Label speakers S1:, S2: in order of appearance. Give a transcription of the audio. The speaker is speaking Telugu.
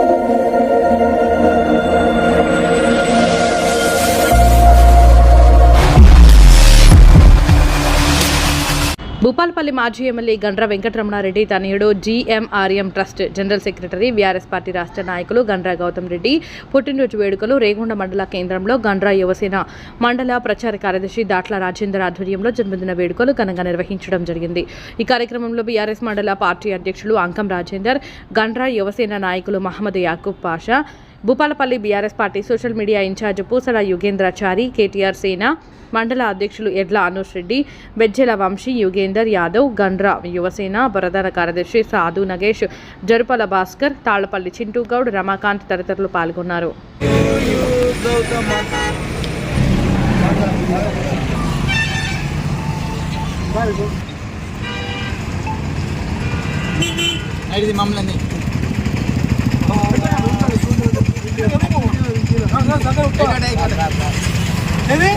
S1: thank you భూపాలపల్లి మాజీ ఎమ్మెల్యే గండ్ర వెంకటరమణారెడ్డి తనయుడు GMRM trust general secretary BRS party రాష్ట్ర నాయకులు గండ్ర గౌతమ్ రెడ్డి పుట్టినరోజు వేడుకలు రేగొండ మండల కేంద్రంలో గండ్ర యువసేన మండల ప్రచార కార్యదర్శి దాట్ల రాజేందర్ ఆధ్వర్యంలో జన్మదిన వేడుకలు ఘనంగా నిర్వహించడం జరిగింది. ఈ కార్యక్రమంలో బీఆర్ఎస్ మండల పార్టీ అధ్యక్షులు అంకం రాజేందర్ గండ్ర యువసేన నాయకులు Mohammed Yakub Pasha Bhupalpally BRS party social media incharge Pusala Yugendrachari KTR సేన మండల అధ్యక్షులు ఎడ్ల అనూష్ రెడ్డి బెజ్జెల వంశీ యుగేందర్ యాదవ్ గండ్రా యువసేన ప్రధాన కార్యదర్శి సాధు నగేష్ జరుపల భాస్కర్ తాళ్ళపల్లి చింటూగౌడ్ రమాకాంత్ తదితరులు పాల్గొన్నారు.
S2: ఐదు మమ్మల్ని
S3: అయిపోతుంది